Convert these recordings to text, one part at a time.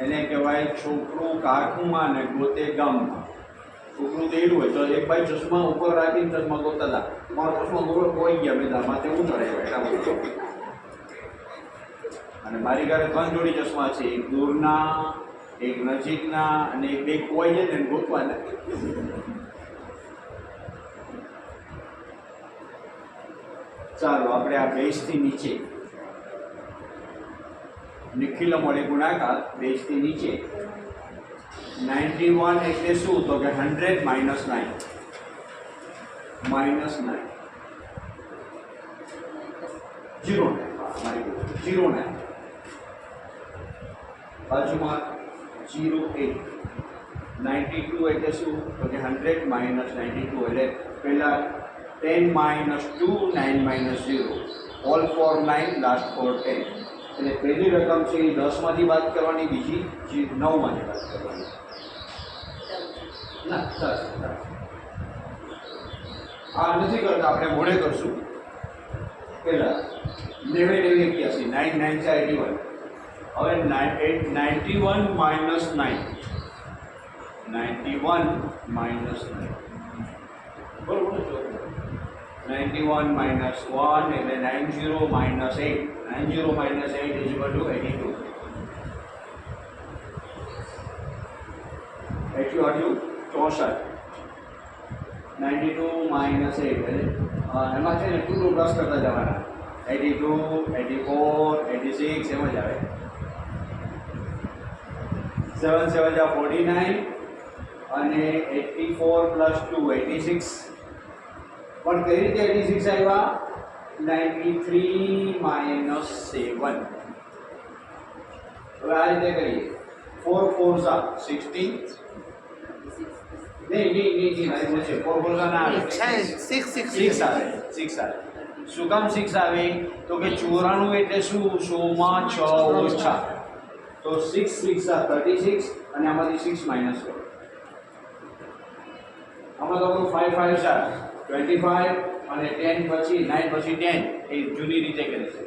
એને કહેવાય છોકરું કાકુમાં ને ગોતે ગામમાં છોકરું તેડું હોય તો એક ભાઈ ચશ્મા ઉપર રાખીને ચશ્મા ગોતા હતા મારો ચશ્મા ગોળો કોઈ ગયા મેદાનમાં તે ઉતરે અને મારી ઘરે ત્રણ જોડી ચશ્મા છે એક દૂરના એક નજીકના અને એક બે કોઈ છે તેને ગોતવાના ચાલો આપણે આ બેસથી નીચે निखिल मे गुणाकार बेज के नीचे नाइंटी वन एट शू तो hundred minus nine minus nine zero zero nine बाजू zero eight ninety two eight शू तो हंड्रेड माइनस नाइंटी टू ए पहला ten minus two nine minus zero all four nine last four ten એટલે પહેલી રકમ છે એ દસમાંથી વાત કરવાની બીજી જે નવમાંથી વાત કરવાની ના સરસ આ નથી કરતા આપણે મોડે કરશું પહેલાં નેવે નેવે એક્યાસી નાઇન નાઇન ચાર એટી વન હવે nine eight ninety one minus nine ninety one minus nine બરોબર 91 minus 1 એટલે 90 minus 8 90 minus 8 is equal to 82 એટલું હતું ચોસઠ નાઇન્ટી ટુ માઇનસ એટ એટલે એમાં છે ને ટુ ટુનું પ્લસ કરતા જવાના eighty two eighty four eighty six એમ જ આવે સેવન સેવન જા ફોર્ટી નાઇન અને eighty four plus two eighty six but 316 alpha 93 minus 7 હવે આ રીતે કરીએ 4 * 4 = 16 ને ની ની ની આવી બોલજો 4 * 4 = 6 6 6 આવે 6 આવે સુકમ 6 આવે તો કે 94 એટલે શું સો માં 6 ઓછા તો 6 6 = 36 અને આમાંથી 6 - 4 અમારે તો 5 5 6 ટ્વેન્ટી ફાઇવ અને ટેન પછી નાઇન પછી ટેન એ જૂની રીતે કરી છે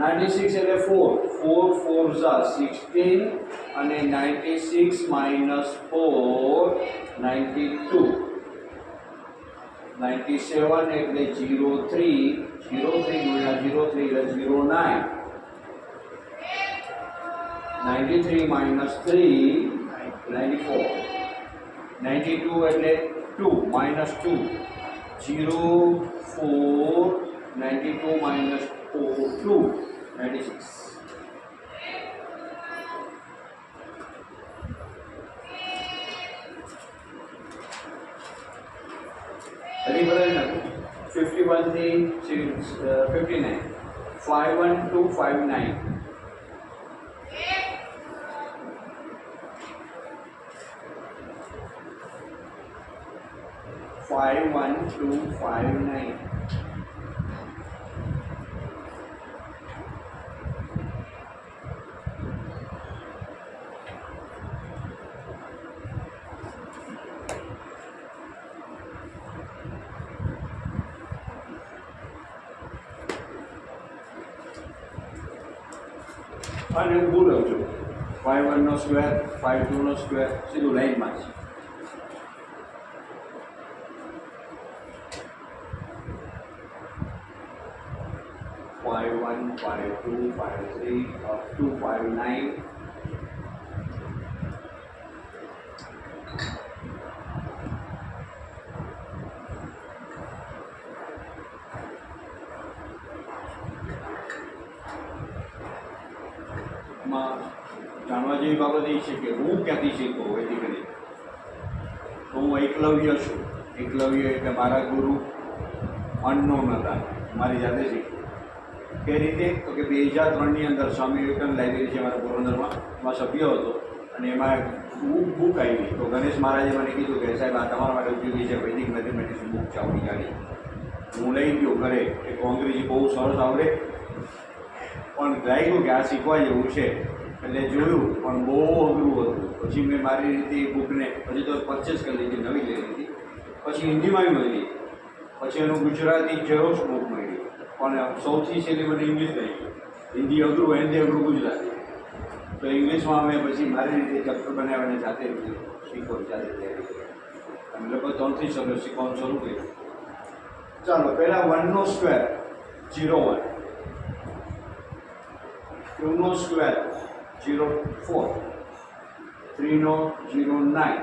નાઇન્ટી સિક્સ એટલે ફોર ફોર ફોર ઝા સિક્સટીન અને ninety six minus four ninety two ninety seven એટલે ઝીરો થ્રી ઝીરો થ્રી ગુણ્યા જીરો થ્રી એટલે zero nine ninety three minus three ninety four ninety two एट्ले two minus two zero four ninety two minus four two ninety six अभी बदल जाए fifty one थी fifty nine five one two five nine five one two five nine. અને ગુણ આવજો five વનનો square five ટુનો square સીધું લાઈનમાં છે 551, 552, 553, up to 559. જાણવાજી બાબત એ છે કે હું ક્યાંથી શીખો વૈદિક રીતે તો હું એકલવ્ય છું એકલવ્ય એટલે મારા ગુરુ અનનોન હતા મારી જાતે શીખ્યો કે રીતે તો કે બે હજાર ત્રણની અંદર સ્વામી વિવેકાનંદ લાઇબ્રેરી છે મારા પોરબંદરમાં એમાં સભ્ય હતો અને એમાં બુક બુક આવી તો ગણેશ મહારાજે મને કીધું કે સાહેબ આ તમારા માટે ઉપયોગી છે વૈદિક મેથેમેટિક્સ બુક ચાવડી કાઢી હું લઈ ગયો ઘરે એ કોંગ્રેજી બહુ સરસ આવડે પણ લાગ્યું કે આ શીખવા જેવું છે એટલે જોયું પણ બહુ અઘરું હતું પછી મેં મારી રીતે એ બુકને પછી તો પરચેસ કરી લીધી નવી લઈ લીધી પછી હિન્દીમાં બી મળી પછી એનું ગુજરાતી ઝેરોક્ષ બુક મળી પણ સૌથી છે છેલ્લે મને ઇંગ્લિશ થઈ હિન્દી અઘરું હોય હિન્દી અઘરું ગુજરાતી તો ઇંગ્લિશમાં અમે પછી મારી રીતે ચેપ્ટર બનાવ્યા અને જાતે શીખો જાતે અમે લોકો ત્રણથી સમય શીખવાનું શરૂ કર્યું ચાલો પહેલાં વનનો સ્ક્વેર જીરો વન ટુનો સ્ક્વેર જીરો ફોર થ્રીનો ઝીરો નાઇન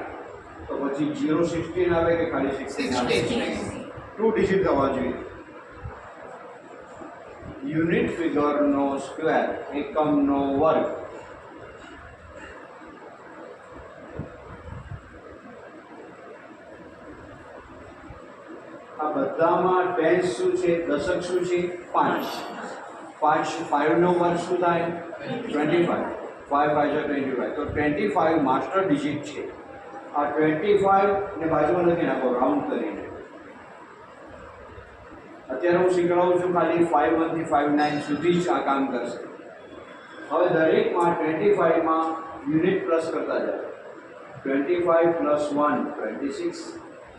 તો પછી જીરો સિક્સટીન આવે કે ખાલી સિક્સટીન આવે ટુ ડિજિટ થવા જોઈએ યુનિટ ફિગરનો સ્ક્વેર એકમનો વર્ગ આ બધામાં ટેન્સ શું છે દશક શું છે પાંચ પાંચ ફાઇવનો વર્ગ શું થાય twenty five five five twenty five તો ટ્વેન્ટી ફાઇવ માસ્ટર ડિજિટ છે આ ટ્વેન્ટી ફાઇવ ને બાજુમાં નથી નાખો રાઉન્ડ કરીને अत्यार हूँ शीखड़ू छू खाली फाइव वन थी फाइव नाइन सुधी आ काम कर सब दरक में ट्वेंटी फाइव में यूनिट प्लस करता जाए twenty five plus one twenty six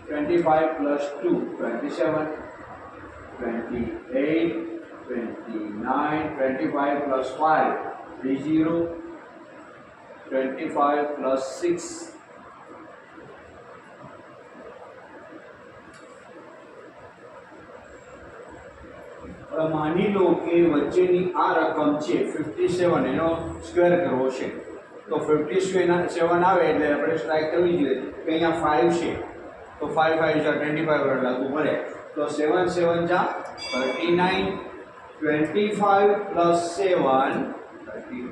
twenty five plus two twenty seven twenty eight twenty nine twenty five plus five three zero twenty five plus six માની લો કે વચ્ચેની આ રકમ છે ફિફ્ટી સેવન એનો સ્કવેર કરવો છે તો ફિફ્ટી સેવન આવે એટલે આપણે સ્ટ્રાઇક કરવી જોઈએ કે અહીંયા ફાઇવ છે તો ફાઇવ ફાઇવ જા ટ્વેન્ટી ફાઇવ હંડ્રેડ લાગુ પડે તો સેવન સેવન જા thirty nine twenty five plus seven thirty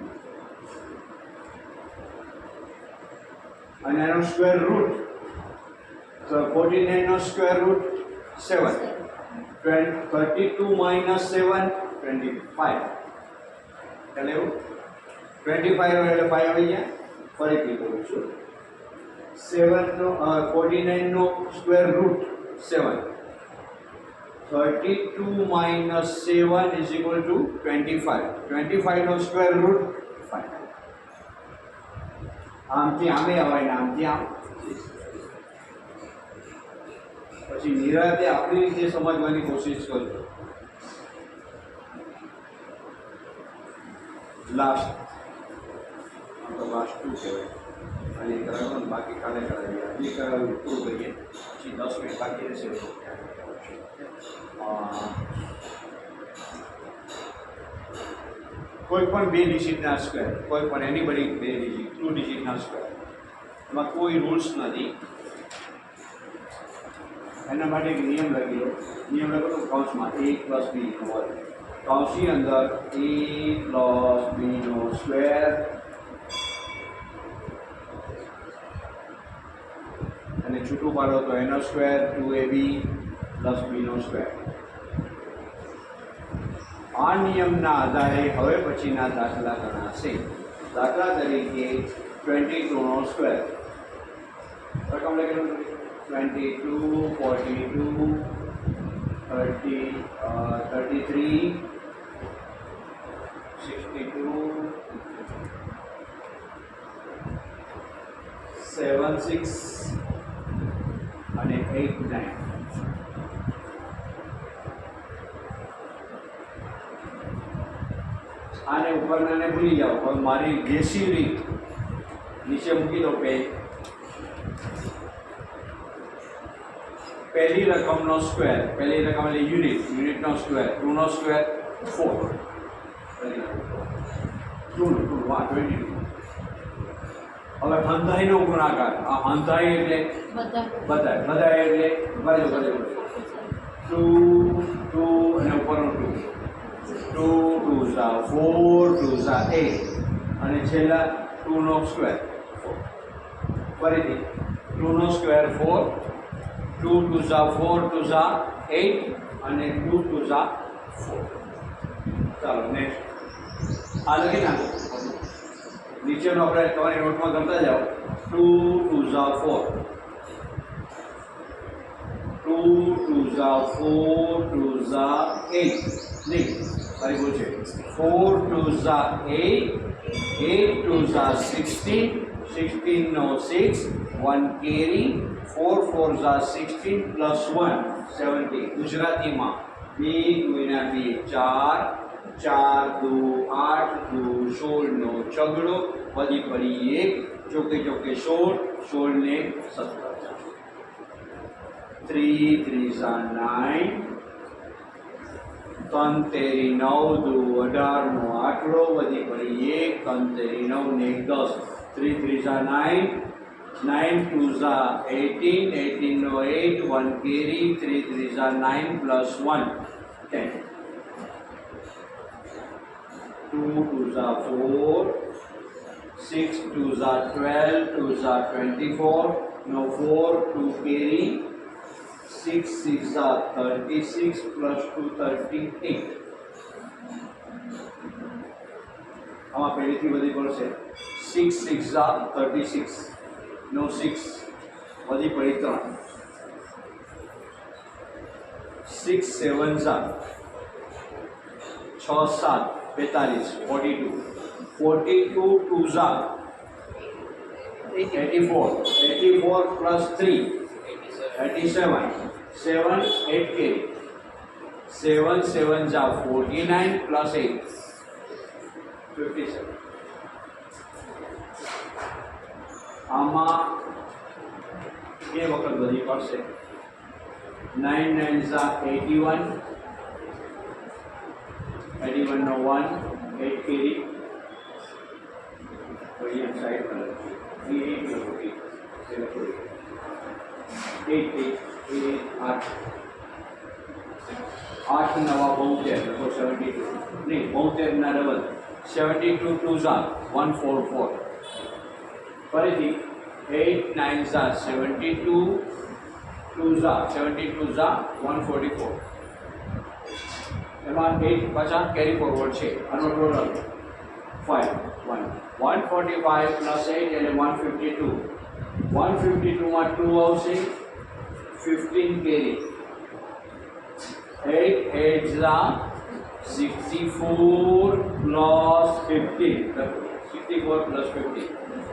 અને એનો સ્ક્વેર રૂટ તો ફોર્ટી નાઇનનો સ્ક્વેર રૂટ સેવન 22 32 - 7 25 चलो 25 और 5 हो गया फिर लिख लीजिए 7 तो 49 નો સ્ક્વેર રૂટ 7 32 - 7 = 25 25 નો સ્ક્વેર રૂટ 5 આમ થી આમ એ આવે ને આમ થી આમ પછી નિરાતે આપણી રીતે સમજવાની કોશિશ કરજો લાસ્ટ તો લાસ્ટ શું કહેવાય અને કરાવવાનું બાકી કાલે કરાવીએ આજે કરાવ્યું પૂરું કરીએ પછી દસ મિનિટ બાકી રહેશે કોઈ પણ બે ડિજિટના સ્ક્વેર કોઈ પણ એની બધી બે ડિજિટ ટુ ડિજિટના સ્ક્વેર એમાં કોઈ રૂલ્સ નથી એના માટે એક નિયમ લખી નિયમ લખો તો કૌંસમાં એ પ્લસ બીનો વર્ગ કૌંસની અંદર એ પ્લસ બી નો સ્ક્વેર અને છૂટું પાડો તો એનો square two A B plus B no square આ નિયમના આધારે હવે પછીના દાખલા ગણાશે દાખલા તરીકે ટ્વેન્ટી ટુનો સ્ક્વેર રકમ લખેલું 22, 42, 30, uh, 33, 62, 76 અને 89. આને ઉપરના ઉપરનાને ભૂલી જાઓ પણ મારી દેશી રીત નીચે મૂકી દો પેજ પહેલી રકમ નો સ્ક્વેર પહેલી રકમ એટલે યુનિટ યુનિટ નો સ્ક્વેર 2 નો સ્ક્વેર 4 પહેલી રકમ 2 * 1 = 2 અને ખાંતાય નો ગુણાકાર આ ખાંતાય એટલે બતાય બતાય એટલે તમારી ઉપર 2 2 * 4 = 2 2 * 4 = 2 * a અને છેલ્લે 2 નો સ્ક્વેર પરિણામ 2 નો સ્ક્વેર 4 टू टू झा फोर टू झा एट अने टू टू झा फोर चलो नेक्स्ट आज लगी ना नीचे अपने नोट में गमता जाओ टू टू झा फोर टू टू झा फोर टू झा एट नहीं सारी बोल फोर टू झा एट एट टू झा सिक्सटीन सिक्सटीन नो सिक्स वन केरी 4 4 = 16 + 1 = 17 गुजराती માં 2 2 4 4 2 8 2 10 છોડ નો ચગડો પડી પડી 1 4 * 4 = 16 છોડ ને 17 3 3 9 3 3 9 2 18 માં 8 છોડ પડી પડી 1 3 3 9 ને 10 3 3 9 नाइन टू ज़ा eighteen eighteen no eight one carry three three ज़ा nine plus one ten two two ज़ा फोर सिक्स टू ज़ा ट्वेल्व टू ज़ा twenty four no four two carry six six ज़ा thirty six plus two thirty eight हाँ पहले थी बड़ी पड़ से सिक्स सिक्स ज़ा थर्टी सिक्स नौ सिक्स मधी तर सिक्स सेवन सात छ सात बेतालीस forty two forty two two सात eighty four eighty four plus three eighty seven seven eight के सेवन सेवन जा forty nine plus eight fifty seven आमा ये वक्त बदली पड़ से नाइन नाइन सा एटी वन एटी वन नौ वन एट थ्री री वही आठ आठ नवा बहुत तो है टू नहीं बहुत है ना डबल सेवेंटी टू टू जा वन फोर फोर फरीदी एट नाइन सा सेवेंटी टू टू सा सेवेंटी टू सा वन फोर्टी फोर एमा एट पचास कैरी फॉरवर्ड है total five one one forty five plus eight eight one fifty two one fifty two में two आ fifteen carry eight eight सा sixty four plus fifty sixty four plus fifty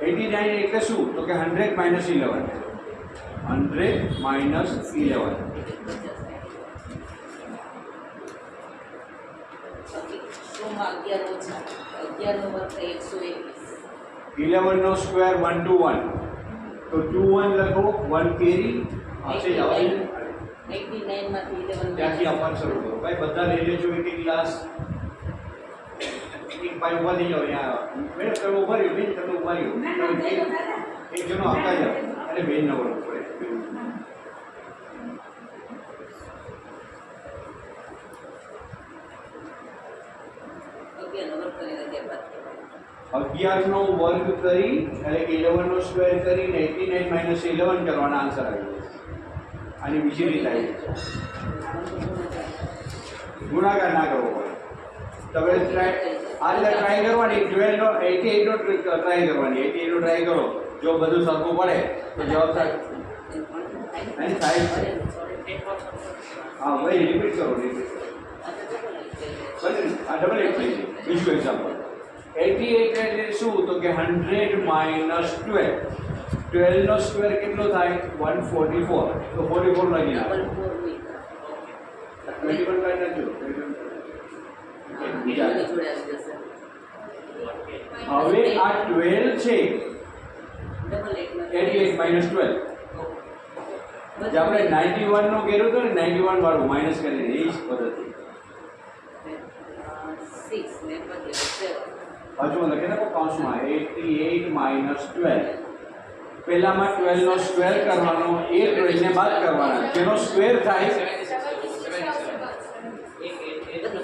eighty nine એટલે શું તો કે hundred minus eleven hundred minus eleven eleven નો square one two one તો two one લખો one carry ત્યાંથી આપવાનું શરૂ કરો ભાઈ બધા લઈ લેજો એક એક ક્લાસ એક ભાઈ ઉભા થઈ જાઓ અહીંયા મેં તમે ઉભાર્યું બેન તમે ઉભાર્યું એક જણો આવતા જાઓ અને બેન નવડવું પડે અગિયારનો વર્ગ કરી એટલે કે ઇલેવનનો સ્ક્વેર કરી નાઇન્ટી નાઇન માઇનસ ઇલેવન કરવાના આન્સર આવી જશે અને બીજી રીત આવી ગુણાકાર ના કરવો પડે તમે આ રીતે ટ્રાય કરવાની ટ્વેલ્વ નો એટી એટ નો ટ્રાય કરવાની એટી એટ નો ટ્રાય કરો જો બધું સરખું પડે તો જવાબ સાહેબ હા ભાઈ રિપીટ કરો રિપીટ કરો આ ડબલ એટ થઈ ગયું બીજું એક્ઝામ્પલ એટી એટ એટલે શું તો કે હંડ્રેડ માઇનસ ટ્વેલ્વ ટ્વેલ્વ નો સ્ક્વેર કેટલો થાય વન ફોર્ટી ફોર તો ફોર્ટી ફોર લખી નાખો ટ્વેન્ટી વન કાઢી નાખજો બીજા હવે આ 12 છે એટલે 8 12 જે આપણે 91 નો કર્યો તો ને 91 વાળું માઈનસ કરીને એ જ પદ્ધતિ 6 ને બદલે 7 હજુ લખે ને કૌંસમાં 88 12 પહેલામાં 12 નો સ્ક્વેર કરવાનો એ 12 બાદ કરવાના જેનો સ્ક્વેર થાય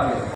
Gracias.